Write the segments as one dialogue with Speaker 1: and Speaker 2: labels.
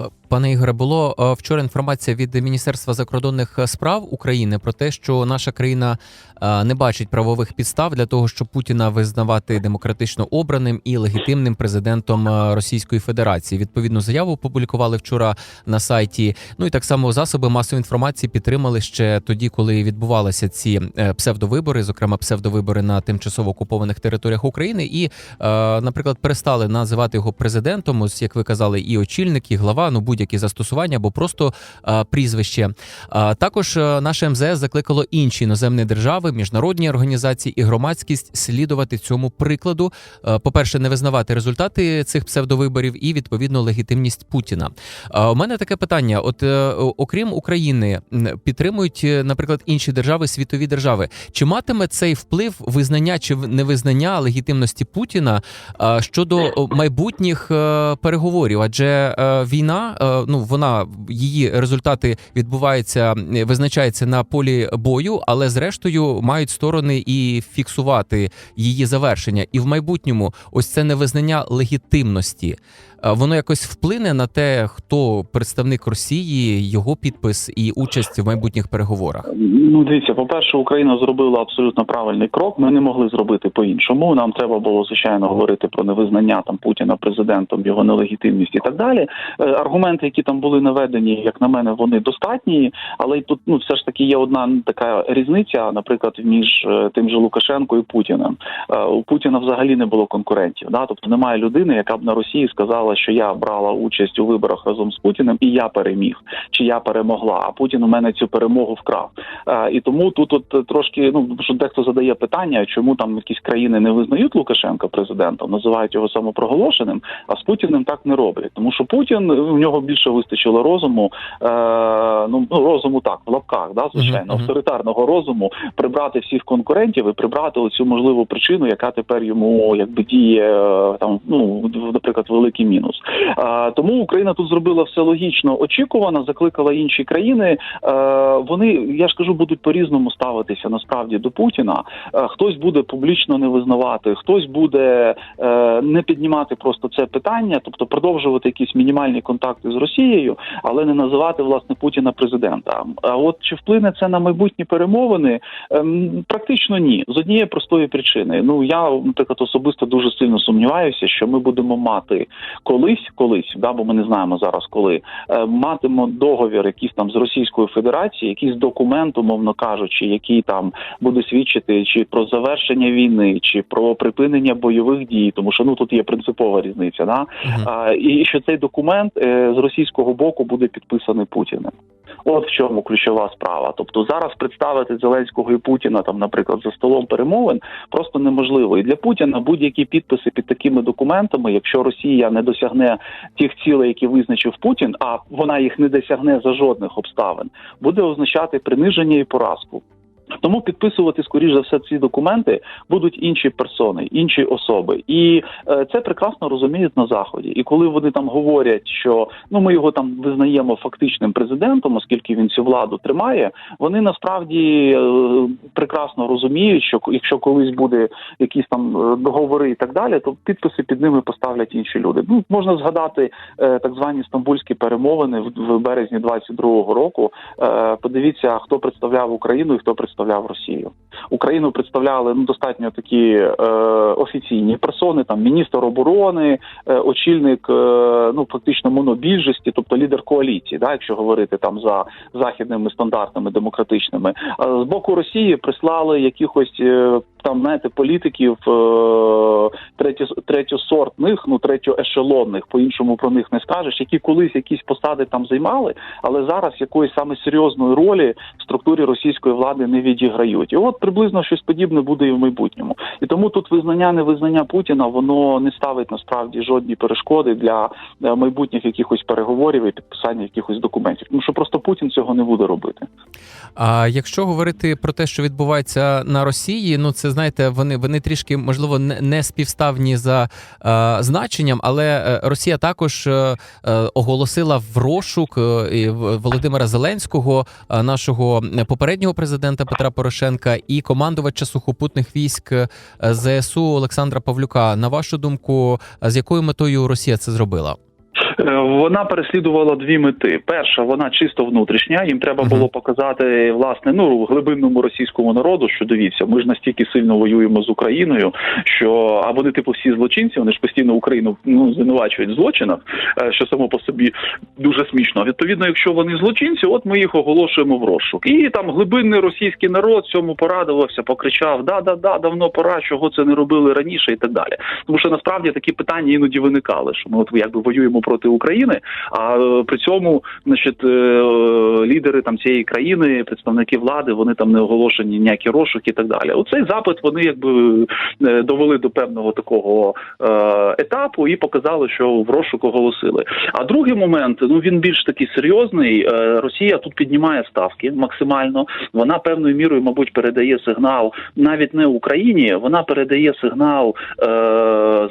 Speaker 1: But Пане Ігоре, було е, вчора інформація від Міністерства закордонних справ України про те, що наша країна е, не бачить правових підстав для того, щоб Путіна визнавати демократично обраним і легітимним президентом е, Російської Федерації. Відповідну заяву опублікували вчора на сайті. Ну і так само засоби масової інформації підтримали ще тоді, коли відбувалися ці е, псевдовибори, зокрема псевдовибори на тимчасово окупованих територіях України, і, е, наприклад, перестали називати його президентом. Ось як ви казали, і очільник, і глава, ну будь-які застосування або просто е, прізвище. А також е, наше МЗС закликало інші іноземні держави, міжнародні організації і громадськість слідувати цьому прикладу. Е, По-перше, не визнавати результати цих псевдовиборів і відповідно легітимність Путіна. А У мене таке питання: от е, окрім України, підтримують, е, наприклад, інші держави, світові держави. Чи матиме цей вплив визнання чи невизнання легітимності Путіна а, щодо майбутніх е, переговорів? Адже е, війна, е, ну вона її результати відбуваються, е, визначаються на полі бою, але зрештою мають сторони і фіксувати її завершення. І в майбутньому ось це невизнання легітимності. Е, Воно якось вплине на те, хто представник Росії, його підпис і участь в майбутніх переговорах.
Speaker 2: Ну, дивіться, по-перше, Україна зробила абсолютно правильний крок. Ми не могли зробити по-іншому. Нам треба було звичайно говорити про невизнання там Путіна президентом, його нелегітимність і так далі. Е, Аргументи, які там були наведені, як на мене, вони достатні. Але й тут ну все ж таки є одна така різниця, наприклад, між е, тим же Лукашенко і Путіним. У Путіна взагалі не було конкурентів. Да? Тобто немає людини, яка б на Росії сказала, що я брала участь у виборах разом з Путіним і я переміг, чи я перемогла. А Путін у мене цю перемогу вкрав. Е, І тому тут от трошки ну що дехто задає питання, чому там якісь країни не визнають Лукашенка президентом, називають його самопроголошеним, а з Путіним так не роблять. Тому що Путін у нього більше вистачило розуму, е, ну ну, розуму так в лапках, да, звичайно, авторитарного розуму прибрати всіх конкурентів і прибрати оцю можливу причину, яка тепер йому якби діє е, там, ну наприклад, великий мінус. Е, тому Україна тут зробила все логічно очікувано, закликала інші країни. Е, вони, я ж кажу, будуть по-різному ставитися насправді до Путіна. Е, хтось буде публічно не визнавати, хтось буде е, не піднімати просто це питання, тобто продовжувати якісь мінімальні контакти з Росією, але не називати власне Путіна президентом. А от чи вплине це на майбутні перемовини? Ем, практично ні, з однієї простої причини. Ну я, наприклад, особисто дуже сильно сумніваюся, що ми будемо мати колись, колись, да, бо ми не знаємо зараз коли, е, матимо договір якийсь там з Російською Федерацією, якийсь документ, умовно кажучи, який там буде свідчити чи про завершення війни, чи про припинення бойових дій, тому що ну тут є принципова різниця. Да?
Speaker 1: угу.
Speaker 2: А, і що цей документ е, з російського боку буде підписаний Путіним. От в чому ключова справа. Тобто зараз представити Зеленського і Путіна там, наприклад, за столом перемовин просто неможливо. І для Путіна будь-які підписи під такими документами, якщо Росія не досягне тих цілей, які визначив Путін, а вона їх не досягне за жодних обставин, буде означати приниження і поразку. Тому підписувати скоріш за все ці документи будуть інші персони, інші особи, і е, це прекрасно розуміють на заході. І коли вони там говорять, що ну ми його там визнаємо фактичним президентом, оскільки він цю владу тримає, вони насправді е, прекрасно розуміють, що якщо колись буде якісь там е, договори і так далі, то підписи під ними поставлять інші люди. Ну можна згадати е, так звані стамбульські перемовини в, в березні 22-го року. Е, подивіться, хто представляв Україну і хто представляв Росію. Україну представляли ну достатньо такі е, офіційні персони, там міністр оборони, е, очільник е, ну фактично монобільшості, тобто лідер коаліції, да, якщо говорити там за західними стандартами демократичними. А з боку Росії прислали якихось е, там знаєте політиків е, третьосортних, ну третьоешелонних, по-іншому про них не скажеш, які колись якісь посади там займали, але зараз якоїсь саме серйозної ролі в структурі російської влади не відіграють. І от приблизно щось подібне буде і в майбутньому. І тому тут визнання невизнання Путіна воно не ставить насправді жодні перешкоди для е, майбутніх якихось переговорів і підписання якихось документів. Тому що просто Путін цього не буде робити.
Speaker 1: А якщо говорити про те, що відбувається на Росії, ну це знаєте, вони вони трішки можливо не, не співставні за значенням, але е, Росія також е, е, оголосила в розшук е, Володимира Зеленського, е, нашого попереднього президента Петра Порошенка, і командувача сухопутних військ е, ЗСУ Олександра Павлюка. На вашу думку, з якою метою Росія це зробила?
Speaker 2: Е, Вона переслідувала дві мети. Перша, вона чисто внутрішня. Їм треба було показати власне ну глибинному російському народу, що дивіться, ми ж настільки сильно воюємо з Україною, що а вони, типу, всі злочинці, вони ж постійно Україну ну звинувачують в злочинах, е, що само по собі дуже смішно. Відповідно, якщо вони злочинці, от ми їх оголошуємо в розшук. І там глибинний російський народ цьому порадувався, покричав: да, да, да, давно пора, чого це не робили раніше, і так далі. Тому що насправді такі питання іноді виникали, що ми от якби воюємо проти України, а е, при цьому, значить, е, лідери там цієї країни, представники влади, вони там не оголошені ніякі розшуки і так далі. Оцей запит вони якби е, довели до певного такого етапу і показали, що в розшук оголосили. А другий момент, ну він більш такий серйозний. Росія тут піднімає ставки максимально. Вона певною мірою, мабуть, передає сигнал навіть не Україні, вона передає сигнал е,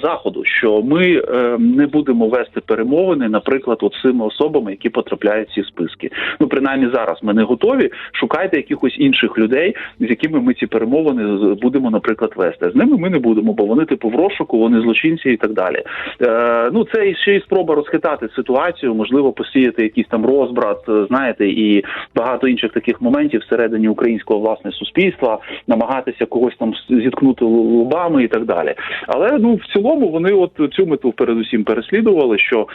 Speaker 2: Заходу, що ми е, не будемо вести перемовини, наприклад, от цими особами, які потрапляють в ці списки. Ну принаймні зараз ми не готові. Шукайте якихось інших людей, з якими ми ці перемовини будемо, наприклад, вести. З ними ми не будемо, бо вони типу в розшуку, вони злочинці і так далі. Е, ну це ще й спроба розхитати ситуацію, можливо, посіяти якийсь там розбрат, е, знаєте, і багато інших таких моментів всередині українського власне суспільства, намагатися когось там зіткнути лобами і так далі. Але ну в цілому вони от цю мету передусім переслідували, що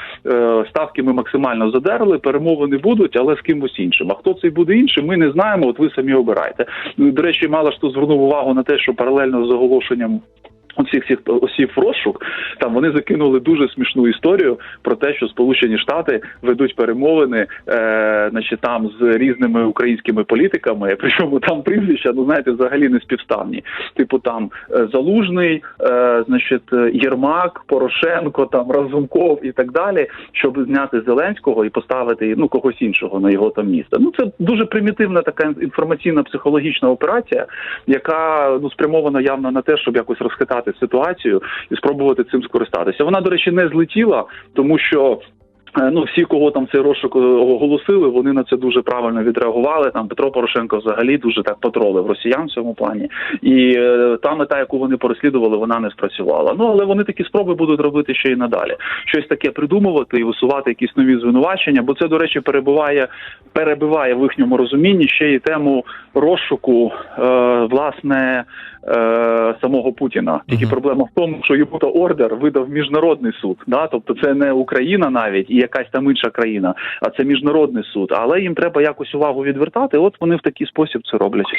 Speaker 2: ставки ми максимально задерли, перемовини будуть, але з кимось іншим. А хто цей буде іншим, ми не знаємо. От ви самі обирайте. До речі, мало хто звернув увагу на те, що паралельно з оголошенням. Оцих всіх осіб розшук там вони закинули дуже смішну історію про те, що Сполучені Штати ведуть перемовини, е, значить, там з різними українськими політиками. Причому там прізвища, ну знаєте, взагалі не співставні. Типу там е, Залужний, е, значить, е, Єрмак, Порошенко, там Разумков і так далі, щоб зняти Зеленського і поставити ну когось іншого на його там місце. Ну це дуже примітивна така інформаційна психологічна операція, яка ну спрямована явно на те, щоб якось розхитати ситуацію і спробувати цим скористатися. Вона, до речі, не злетіла, тому що. Е, Ну, всі, кого там цей розшук е, оголосили, вони на це дуже правильно відреагували. Там Петро Порошенко взагалі дуже так потролив росіян в цьому плані, і е, та мета, яку вони переслідували, вона не спрацювала. Ну але вони такі спроби будуть робити ще й надалі. Щось таке придумувати і висувати якісь нові звинувачення. Бо це, до речі, перебуває перебиває в їхньому розумінні ще й тему розшуку е, власне е, самого Путіна. Тільки
Speaker 1: Мгм.
Speaker 2: проблема в тому, що йому то ордер видав міжнародний суд. Да? Тобто це не Україна навіть і якась там інша країна, а це міжнародний суд. Але їм треба якось увагу відвертати. От вони в такий спосіб це роблять.